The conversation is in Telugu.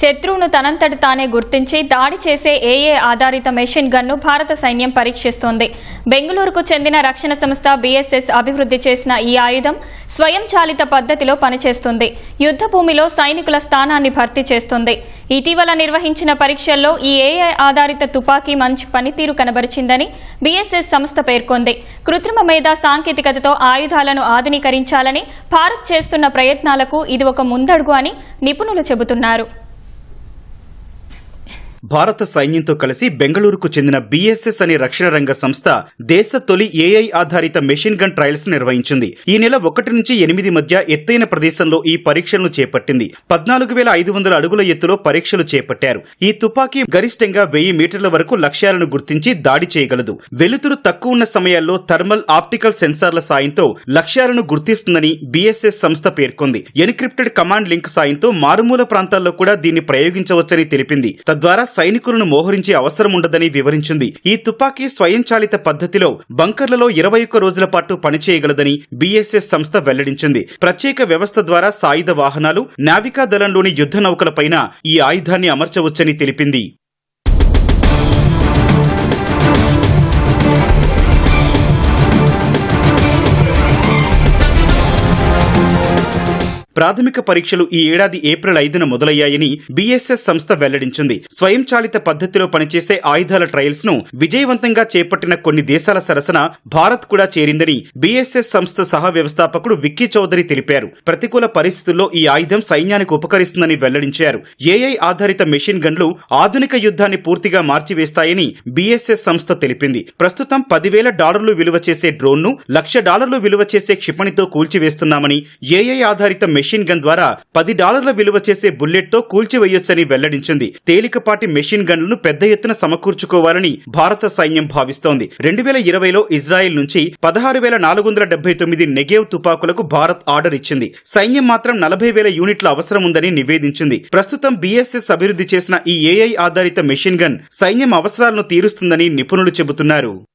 శత్రువును తనంతట తానే గుర్తించి దాడి చేసే ఏఏ ఆధారిత మెషిన్ గన్ను భారత సైన్యం పరీక్షిస్తోంది. బెంగళూరుకు చెందిన రక్షణ సంస్థ బీఎస్ఎస్ అభివృద్ధి చేసిన ఈ ఆయుధం స్వయంచాలిత పద్ధతిలో పనిచేస్తుంది. యుద్ధ భూమిలో సైనికుల స్థానాన్ని భర్తీ చేస్తుంది. ఇటీవల నిర్వహించిన పరీక్షల్లో ఈ ఏఐ ఆధారిత తుపాకీ మంచి పనితీరు కనబరిచిందని బీఎస్ఎస్ సంస్థ పేర్కొంది. కృత్రిమ మేధా సాంకేతికతతో ఆయుధాలను ఆధునీకరించాలని భారత్ చేస్తున్న ప్రయత్నాలకు ఇది ఒక ముందడుగు అని నిపుణులు చెబుతున్నారు. భారత సైన్యంతో కలిసి బెంగళూరుకు చెందిన బీఎస్ఎస్ అనే రక్షణ రంగ సంస్థ దేశ తొలి ఏఐ ఆధారిత మెషిన్ గన్ ట్రయల్స్ నిర్వహించింది. ఈ నెల ఒకటి నుంచి ఎనిమిది మధ్య ఎత్తైన ప్రదేశంలో ఈ పరీక్షలను చేపట్టింది. పద్నాలుగు వేల ఐదు వందల అడుగుల ఎత్తులో పరీక్షలు చేపట్టారు. ఈ తుపాకీ గరిష్టంగా వెయ్యి మీటర్ల వరకు లక్ష్యాలను గుర్తించి దాడి చేయగలదు. వెలుతురు తక్కువ ఉన్న సమయాల్లో థర్మల్ ఆప్టికల్ సెన్సార్ల సాయంతో లక్ష్యాలను గుర్తిస్తుందని బీఎస్ఎస్ సంస్థ పేర్కొంది. ఎన్క్రిప్టెడ్ కమాండ్ లింక్ సాయంతో మారుమూల ప్రాంతాల్లో కూడా దీన్ని ప్రయోగించవచ్చని తెలిపింది. తద్వారా సైనికులను మోహరించే అవసరం ఉండదని వివరించింది. ఈ తుపాకీ స్వయంచాలిత పద్ధతిలో బంకర్లలో ఇరవై ఒక్క రోజుల పాటు పనిచేయగలదని బీఎస్ఎస్ సంస్థ వెల్లడించింది. ప్రత్యేక వ్యవస్థ ద్వారా సాయుధ వాహనాలు నావికా దళంలోని యుద్ధ నౌకలపైన ఈ ఆయుధాన్ని అమర్చవచ్చని తెలిపింది. ప్రాథమిక పరీక్షలు ఈ ఏడాది ఏప్రిల్ ఐదున మొదలయ్యాయని బీఎస్ఎస్ సంస్థ వెల్లడించింది. స్వయంచాలిత పద్ధతిలో పనిచేసే ఆయుధాల ట్రయల్స్ను విజయవంతంగా చేపట్టిన కొన్ని దేశాల సరసన భారత్ కూడా చేరిందని బీఎస్ఎస్ సంస్థ సహ వ్యవస్థాపకుడు విక్కీ చౌదరి తెలిపారు. ప్రతికూల పరిస్థితుల్లో ఈ ఆయుధం సైన్యానికి ఉపకరిస్తుందని వెల్లడించారు. ఏఐ ఆధారిత మెషిన్ గన్లు ఆధునిక యుద్ధాన్ని పూర్తిగా మార్చివేస్తాయని బీఎస్ఎస్ సంస్థ తెలిపింది. ప్రస్తుతం పదివేల డాలర్లు విలువ చేసే డ్రోన్ను లక్ష డాలర్లు విలువ చేసే క్షిపణితో కూల్చివేస్తున్నామని ఏఐ ఆధారిత మెషిన్ గన్ ద్వారా పది డాలర్ల విలువ చేసే బుల్లెట్తో కూల్చివేయొచ్చని వెల్లడించింది. తేలికపాటి మెషిన్ గన్లను పెద్ద ఎత్తున సమకూర్చుకోవాలని భారత సైన్యం భావిస్తోంది. రెండు వేల ఇరవైలో ఇజ్రాయెల్ నుంచి పదహారు వేల నాలుగు వందల డెబ్బై తొమ్మిది నెగేవ్ తుపాకులకు భారత్ ఆర్డర్ ఇచ్చింది. సైన్యం మాత్రం నలభై వేల యూనిట్ల అవసరం ఉందని నివేదించింది. ప్రస్తుతం బీఎస్ఎస్ అభివృద్ధి చేసిన ఈ ఏఐ ఆధారిత మెషిన్ గన్ సైన్యం అవసరాలను తీరుస్తుందని నిపుణులు చెబుతున్నారు.